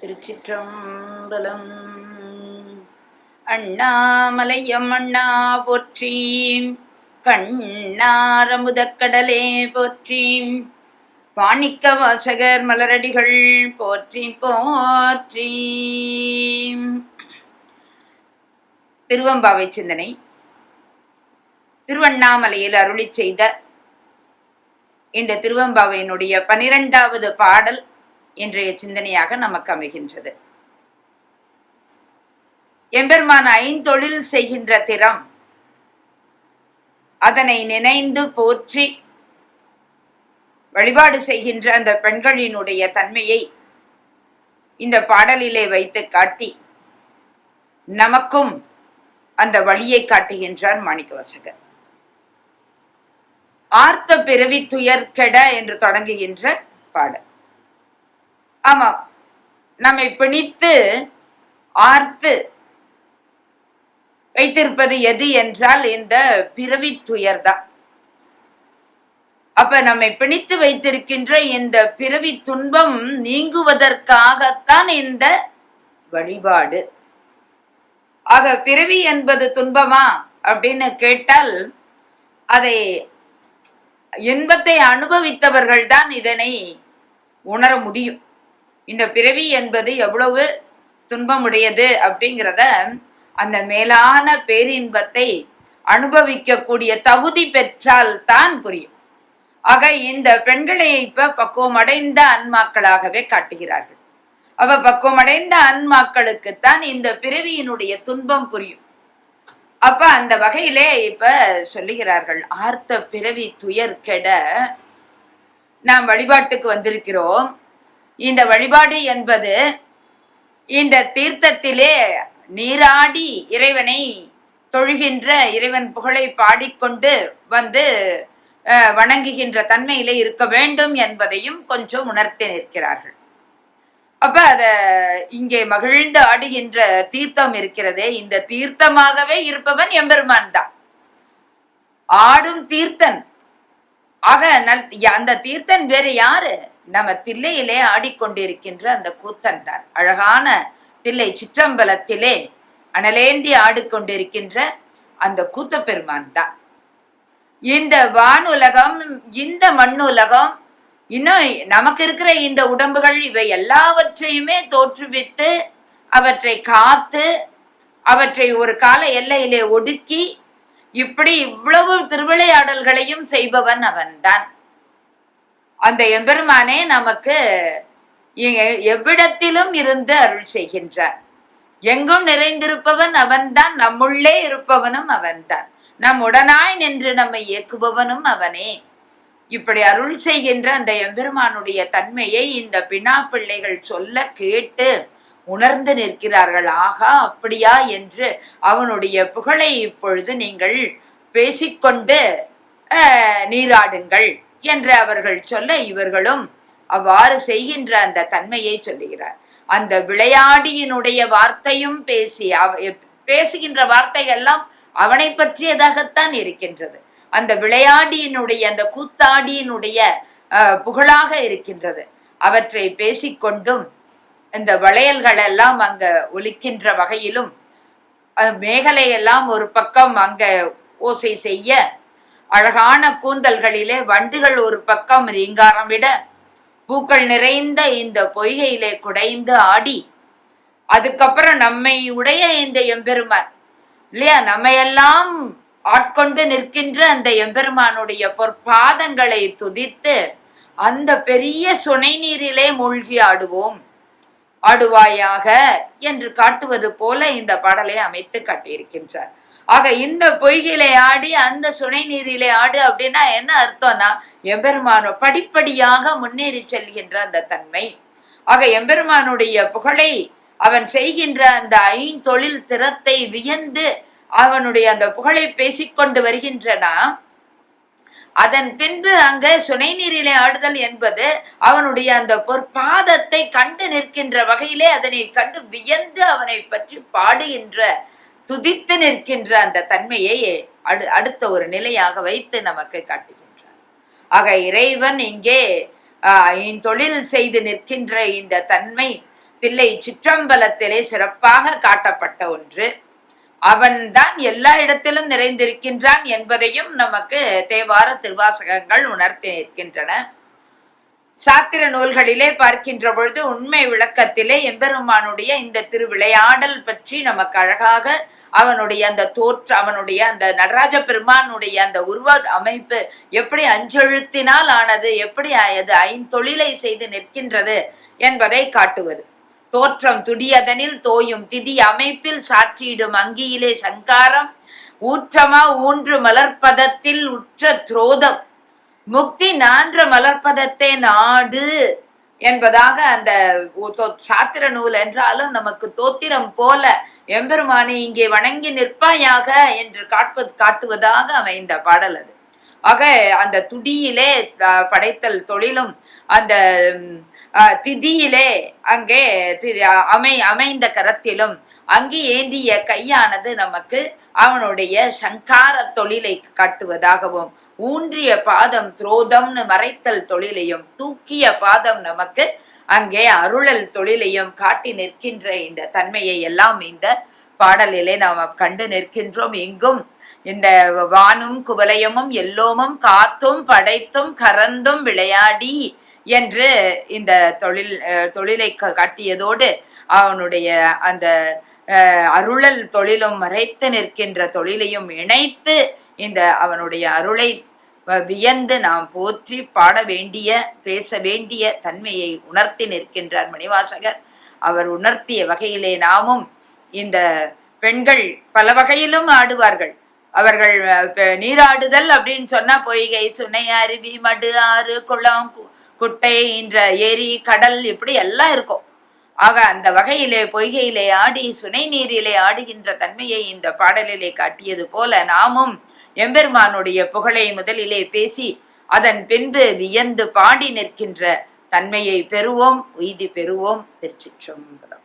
திருச்சிற்றம்பலம். அண்ணாமலையம் அண்ணா போற்றி. கண்ணாரமுதக்கடலே போற்றி. வாணிக்க வாசகர் மலரடிகள் போற்றி போற்றி. திருவம்பாவை சிந்தனை. திருவண்ணாமலையில் அருளி செய்த இந்த திருவம்பாவையினுடைய பனிரெண்டாவது பாடல் இன்றைய சிந்தனையாக நமக்கு அமைகின்றது. எம்பெருமான் ஐந்தொழில் செய்கின்ற திறம் அதனை நினைந்து போற்றி வழிபாடு செய்கின்ற அந்த பெண்களினுடைய தன்மையை இந்த பாடலிலே வைத்து காட்டி நமக்கும் அந்த வழியை காட்டுகின்றார் மாணிக்கவாசகர். ஆர்த்த பிறவி துயர்கெட என்று தொடங்குகின்ற பாடல். ஆமா. நம்மை பிணித்து ஆர்த்து வைத்திருப்பது எது என்றால் இந்த பிறவி துயர்தான் அப்ப நம்மை பிணித்து வைத்திருக்கின்ற இந்த பிறவி துன்பம் நீங்குவதற்காகத்தான் இந்த வழிபாடு. ஆக பிறவி என்பது துன்பமா அப்படின்னு கேட்டால் அதை இன்பத்தை அனுபவித்தவர்கள் தான் இதனை உணர முடியும். இந்த பிறவி என்பது எவ்வளவு துன்பமுடையது அப்படிங்கிறத அந்த மேலான பேரின்பத்தை அனுபவிக்கக்கூடிய தகுதி பெற்றால் தான் புரியும். ஆக இந்த பெண்களை இப்ப பக்குவமடைந்த அன்மாக்களாகவே காட்டுகிறார்கள். அவ பக்குவமடைந்த அன்மாக்களுக்குத்தான் இந்த பிறவியினுடைய துன்பம் புரியும். அப்ப அந்த வகையிலே இப்ப சொல்லுகிறார்கள் ஆர்த்த பிறவி துயர் கெட நாம் வழிபாட்டுக்கு வந்திருக்கிறோம். இந்த வழிபாடு என்பது இந்த தீர்த்தத்திலே நீராடி இறைவனை தொழுகின்ற இறைவன் புகழை பாடிக்கொண்டு வந்து வணங்குகின்ற தன்மையிலே இருக்க வேண்டும் என்பதையும் கொஞ்சம் உணர்த்தி நிற்கிறார்கள். அப்ப அத இங்கே மகிழ்ந்து ஆடுகின்ற தீர்த்தம் இருக்கிறதே இந்த தீர்த்தமாகவே இருப்பவன் எம்பெருமான் தான். ஆடும் தீர்த்தன். ஆக அந்த தீர்த்தன் வேறு யாரு? நம்ம தில்லையிலே ஆடிக்கொண்டிருக்கின்ற அந்த கூத்தன் தான். அழகான தில்லை சிற்றம்பலத்திலே அனலேந்தி ஆடிக்கொண்டிருக்கின்ற அந்த கூத்த பெருமான் தான். இந்த வானுலகம் இந்த மண்ணுலகம் இன்னும் நமக்கு இருக்கிற இந்த உடம்புகள் இவை எல்லாவற்றையுமே தோற்றுவித்து அவற்றை காத்து அவற்றை ஒரு கால எல்லையிலே ஒடுக்கி இப்படி இவ்வளவு திருவிளையாடல்களையும் செய்பவன் அவன்தான். அந்த எம்பெருமானே நமக்கு எவ்விடத்திலும் இருந்து அருள் செய்கின்றார். எங்கும் நிறைந்திருப்பவன் அவன்தான் நம்முள்ளே இருப்பவனும் அவன்தான். நம் உடனாய் நின்று நம்மை இயக்குபவனும் அவனே. இப்படி அருள் செய்கின்ற அந்த எம்பெருமானுடைய தன்மையை இந்த பினா பிள்ளைகள் சொல்ல கேட்டு உணர்ந்து நிற்கிறார்கள். ஆகா அப்படியா என்று அவனுடைய புகழை இப்பொழுது நீங்கள் பேசிக்கொண்டு நீராடுங்கள். என்று அவர்கள் சொல்ல இவர்களும் அவ்வாறு செய்கின்ற அந்த தன்மையை சொல்லுகிறார். அந்த விளையாடியினுடைய வார்த்தையும் பேசி பேசுகின்ற வார்த்தை எல்லாம் அவனை பற்றியதாகத்தான் இருக்கின்றது. அந்த விளையாடியினுடைய அந்த கூத்தாடியினுடைய புகழாக இருக்கின்றது. அவற்றை பேசிக்கொண்டும் இந்த வளையல்கள் எல்லாம் அங்க ஒலிக்கின்ற வகையிலும் மேகலையெல்லாம் ஒரு பக்கம் அங்க ஓசை செய்ய அழகான கூந்தல்களிலே வண்டுகள் ஒரு பக்கம் ரீங்காரம் விட பூக்கள் நிறைந்த இந்த பொய்கையிலே குடைந்து ஆடி அதுக்கப்புறம் நம்மை உடைய இந்த எம்பெருமான். இல்லையா? நம்மையெல்லாம் ஆட்கொண்டு நிற்கின்ற அந்த எம்பெருமானுடைய பொற்பாதங்களை துதித்து அந்த பெரிய சுனை நீரிலே மூழ்கி ஆடுவோம். ஆடுவாயாக என்று காட்டுவது போல இந்த பாடலை அமைத்து காட்டியிருக்கின்றார். ஆக இந்த பொய்கிலே ஆடி அந்த சுனை நீரிலே ஆடு அப்படின்னா என்ன அர்த்தம்னா எம்பெருமானோ படிப்படியாக முன்னேறி செல்கின்ற அந்த தன்மை. ஆக எம்பெருமானுடைய புகழை அவன் செய்கின்ற அந்த ஐந்தொழில் திறத்தை வியந்து அவனுடைய அந்த புகழை பேசிக்கொண்டு வருகின்றனா அதன் பின்பு அங்க சுனை நீரிலே ஆடுதல் என்பது அவனுடைய அந்த பொற்பாதத்தை கண்டு நிற்கின்ற வகையிலே அதனை கண்டு வியந்து அவனை பற்றி பாடுகின்ற துதித்து நிற்கின்ற அந்த தன்மையை அடு அடுத்த ஒரு நிலையாக வைத்து நமக்கு காட்டுகின்றார். ஆக இறைவன் இங்கே தொழில் செய்து நிற்கின்ற இந்த தன்மை தில்லை சிற்றம்பலத்திலே சிறப்பாக காட்டப்பட்ட ஒன்று. அவன்தான் எல்லா இடத்திலும் நிறைந்திருக்கின்றான் என்பதையும் நமக்கு தேவார திருவாசகங்கள் உணர்த்தி நிற்கின்றன. சாத்திர நூல்களிலே பார்க்கின்ற பொழுது உண்மை விளக்கத்திலே எம்பெருமானுடைய இந்த திருவிளையாடல் பற்றி நமக்கு அழகாக அவனுடைய அந்த தோற்ற அவனுடைய அந்த நடராஜ பெருமானுடைய அந்த உருவ அமைப்பு எப்படி அஞ்செழுத்தினால் ஆனது எப்படி அது ஐந்தொழிலை செய்து நிற்கின்றது என்பதை காட்டுவது. தோற்றம் துடியதனில் தோயும் திதி அமைப்பில் சாற்றியிடும் அங்கியிலே சங்காரம் ஊற்றமா ஊன்று மலர்ப்பதத்தில் உற்ற துரோதம். முக்தி நான்ற மலர்ப்பதத்தை நாடு என்பதாக அந்த சாத்திர நூல் என்றாலும் நமக்கு தோத்திரம் போல எம்பெருமானை இங்கே வணங்கி நிற்பாயாக என்று காட்பது காட்டுவதாக அமைந்த பாடல் அது. ஆக அந்த துடியிலே படைத்தல் தொழிலும் அந்த திதியிலே அங்கே அமை அமைந்த கரத்திலும் அங்கே ஏந்திய கையானது நமக்கு அவனுடைய சங்கார தொழிலை காட்டுவதாகவும் ஊன்றிய பாதம் துரோதம்னு மறைத்தல் தொழிலையும் தூக்கிய பாதம் நமக்கு அங்கே அருளல் தொழிலையும் காட்டி நிற்கின்ற இந்த தன்மையை எல்லாம் இந்த பாடலிலே நாம் கண்டு நிற்கின்றோம். எங்கும் இந்த வானும் குவலயமும் எல்லோமும் காத்தும் படைத்தும் கறந்தும் விளையாடி என்று இந்த தொழில் தொழிலை காட்டியதோடு அவனுடைய அந்த அருளல் தொழிலும் மறைத்து நிற்கின்ற தொழிலையும் இணைத்து இந்த அவனுடைய அருளை வியந்து நாம் போற்றி பாட வேண்டிய பேச வேண்டிய தன்மையை உணர்த்தி நிற்கின்றார் மணிவாசகர். அவர் உணர்த்திய வகையிலே நாமும் இந்த பெண்கள் பல வகையிலும் ஆடுவார்கள். அவர்கள் நீராடுதல் அப்படின்னு சொன்னா பொய்கை சுனை அருவி மடு ஆறு குளம் குட்டை என்ற ஏரி கடல் இப்படி எல்லாம் இருக்கும். ஆக அந்த வகையிலே பொய்கையிலே ஆடி சுனை நீரிலே ஆடுகின்ற தன்மையை இந்த பாடலிலே காட்டியது போல நாமும் எம்பெருமானுடைய புகழை முதலிலே பேசி அதன் பின்பு வியந்து பாடி நிற்கின்ற தன்மையை பெறுவோம் உய்தி பெறுவோம் திருச்சிற்றம்பலம்.